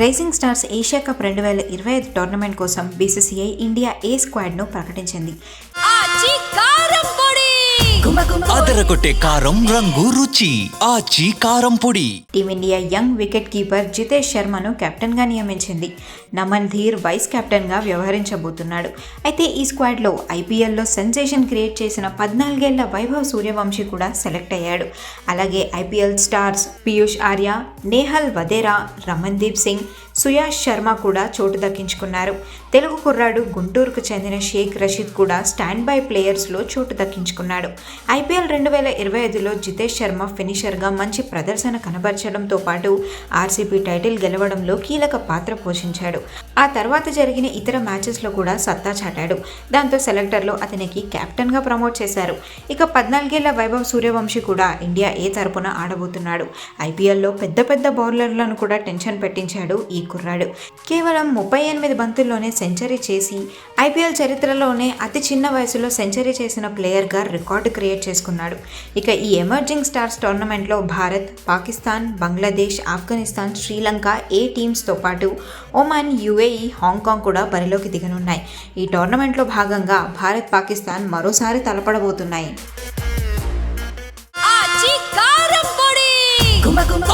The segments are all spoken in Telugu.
రైజింగ్ స్టార్స్ ఏషియా కప్ రెండు వేల ఇరవై ఐదు టోర్నమెంట్ కోసం బీసీసీఐ ఇండియా ఏ స్క్వాడ్ను ప్రకటించింది. అదరగొట్టే కారం రంగు రుచి. ఆచి కారం పొడి. Team India young wicket keeper Jitesh శర్మను కెప్టెన్గా నియమించింది. నమన్ ధీర్ వైస్ కెప్టెన్గా వ్యవహరించబోతున్నాడు. అయితే ఈ స్క్వాడ్లో ఐపీఎల్లో సెన్సేషన్ క్రియేట్ చేసిన పద్నాలుగేళ్ళ వైభవ్ సూర్యవంశీ కూడా సెలెక్ట్ అయ్యాడు. అలాగే ఐపీఎల్ స్టార్స్ పీయూష్ ఆర్య నేహల్ వదేరా రమన్దీప్ సింగ్ సుయాష్ శర్మ కూడా చోటు దక్కించుకున్నారు. తెలుగు కుర్రాడు గుంటూరుకు చెందిన షేక్ రషీద్ కూడా స్టాండ్ బై ప్లేయర్స్లో చోటు దక్కించుకున్నాడు. ఐపీఎల్ రెండు వేల ఇరవై ఐదులో జితేష్ శర్మ ఫినిషర్గా మంచి ప్రదర్శన కనబరచడంతో పాటు ఆర్సీబీ టైటిల్ గెలవడంలో కీలక పాత్ర పోషించాడు. ఆ తర్వాత జరిగిన ఇతర మ్యాచెస్లో కూడా సత్తా చాటాడు. దాంతో సెలెక్టర్లు అతనికి కెప్టెన్గా ప్రమోట్ చేశారు. ఇక పద్నాలుగేళ్ళ వైభవ్ సూర్యవంశీ కూడా ఇండియా ఏ తరపున ఆడబోతున్నాడు. ఐపీఎల్లో పెద్ద పెద్ద బౌలర్లను కూడా టెన్షన్ పెట్టించాడు ఈ కుర్రాడు. కేవలం ముప్పై ఎనిమిది బంతుల్లోనే సెంచరీ చేసి ఐపీఎల్ చరిత్రలోనే అతి చిన్న వయసులో సెంచరీ చేసిన ప్లేయర్గా రికార్డు క్రియేట్ క్రియేట్ చేసుకున్నాడు. ఇక ఈ ఎమర్జింగ్ స్టార్స్ టోర్నమెంట్లో భారత్ పాకిస్తాన్ బంగ్లాదేశ్ ఆఫ్ఘనిస్తాన్ శ్రీలంక ఏ టీమ్స్తో పాటు ఒమాన్ యుఏఈ హాంకాంగ్ కూడా బరిలోకి దిగనున్నాయి. ఈ టోర్నమెంట్లో భాగంగా భారత్ పాకిస్తాన్ మరోసారి తలపడబోతున్నాయి.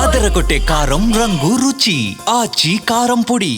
అదరగొట్టే కారం రంగు రుచి ఆచి కారం పొడి.